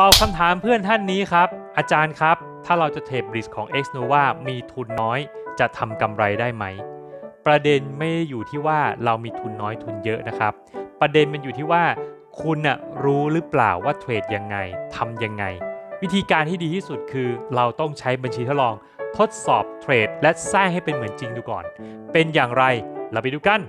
ตอบคำถามเพื่อนท่านนี้ครับ อาจารย์ครับ ถ้าเราจะเทรดบริดของ X Nova มีทุนน้อย จะทำกำไรได้ไหม ประเด็นไม่ได้อยู่ที่ว่าเรามีทุนน้อยทุนเยอะนะครับ ประเด็นมันอยู่ที่ว่า คุณน่ะรู้หรือเปล่าว่าเทรดยังไงทำยังไง วิธีการที่ดีที่สุดคือ เราต้องใช้บัญชีทดลอง ทดสอบเทรดและสร้างให้เป็นเหมือนจริงดูก่อน เป็นอย่างไรเราไปดูกัน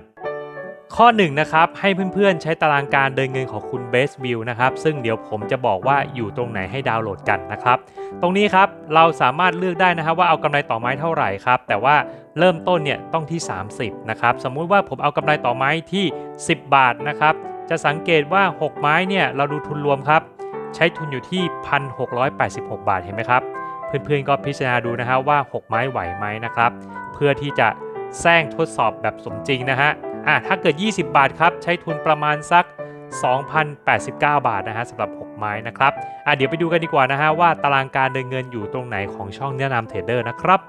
ข้อ1นงนะครับให้เพื่อนๆ ใช้ตารางการเดินเงินของคุณ Best View นะครับซึ่งเดี๋ยวผมจะบอกว่าอยู่ตรงไหนให้ดาวน์โหลดกันนะครับตรงนี้ครับเราสามารถเลือกได้นะครับว่าเอากำไรต่อไม้เท่าไหร่ครับแต่ว่าเริ่มต้นเนี่ยต้องที่ 30นะครับสมมุติว่าผมเอากำไรต่อไม้ที่ 10 บาทนะครับจะสังเกตว่า 6 ไม้เนี่ยเราดูทุนรวมครับใช้ทุนอยู่ที่ 1,686 บาทเห็นไหมครับเพื่อนๆก็พิจารณาดูนะฮะว่า 6 ไม้ไหวไหมนะครับเพื่อที่จะแซงทดสอบแบบสมจริงนะฮะ อะถ้าเกิด 20 บาทครับ ใช้ทุนประมาณสัก 2,089 บาทนะฮะสำหรับ 6 ไม้นะครับอะเดี๋ยวไปดูกันดีกว่านะฮะว่าตารางการเดินเงินอยู่ตรงไหนของช่องแนะนำเทรดเดอร์นะครับ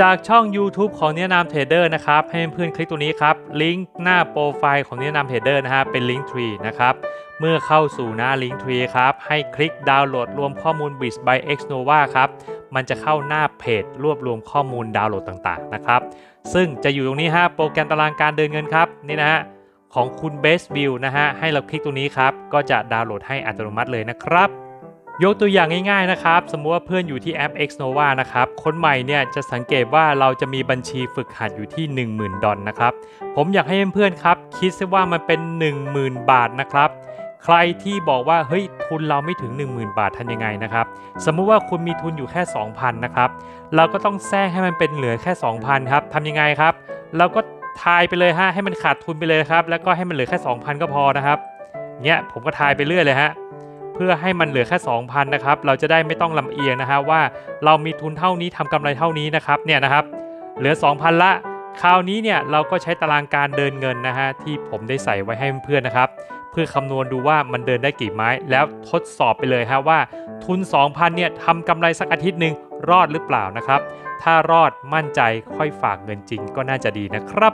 จากช่อง YouTube ของแนะนำเทรดเดอร์นะครับ ให้เพื่อนคลิกตัวนี้ครับ ลิงก์หน้าโปรไฟล์ของแนะนำเทรดเดอร์นะฮะเป็นลิงก์ทรีนะครับเมื่อเข้าสู่หน้าลิงก์ทรีครับให้คลิกดาวน์โหลดรวมข้อมูล b i t by Xnova ครับ มันจะเข้าหน้าเพจรวบรวมข้อมูลดาวน์โหลดต่างๆนะครับ ซึ่งจะอยู่ตรงนี้ฮะโปรแกรมตารางการเดินเงินครับนี่นะฮะของคุณ Best View นะฮะให้เราคลิกตรงนี้ครับ ก็จะดาวน์โหลดให้อัตโนมัติเลยนะครับ ยกตัวอย่างง่ายๆนะครับ สมมติว่าเพื่อนอยู่ที่แอป Xnova นะครับ คนใหม่เนี่ยจะสังเกตว่าเราจะมีบัญชีฝึกหัดอยู่ที่ 10,000 ดอลนะครับ ผมอยากให้เพื่อนๆครับ คิดซะว่ามันเป็น 10,000 บาทนะครับ ใครที่บอกว่าเฮ้ยทุนเราไม่ถึง 10,000 บาททันยังไงนะครับ สมมุติว่าคุณมีทุนอยู่แค่ 2,000นะครับเราก็ต้องแทรกให้มันเป็นเหลือแค่ 2,000ครับทำยังไงครับ เราก็ทายไปเลยฮะให้มันขาดทุนไปเลยครับ แล้วก็ให้มันเหลือแค่ 2,000 ก็พอนะครับเนี้ยผมก็ทายไปเรื่อยเลยฮะเพื่อให้มันเหลือแค่ 2,000นะครับเราจะได้ไม่ต้องลำเอียงนะฮะว่า เรามีทุนเท่านี้ทำกำไรเท่านี้นะครับเนี่ยนะครับ เหลือ 2,000 ละ คราวนี้เนี่ยเราก็ใช้ตารางการเดินเงินนะฮะที่ผมได้ใส่ไว้ให้เพื่อนๆนะครับ เพื่อคำนวณดูว่ามันเดินได้กี่ไม้ แล้วทดสอบไปเลยฮะว่าทุน 2,000เนี่ยทำกำไรสักอาทิตย์หนึ่งรอดหรือเปล่านะครับ ถ้ารอดมั่นใจค่อยฝากเงินจริงก็น่าจะดีนะครับ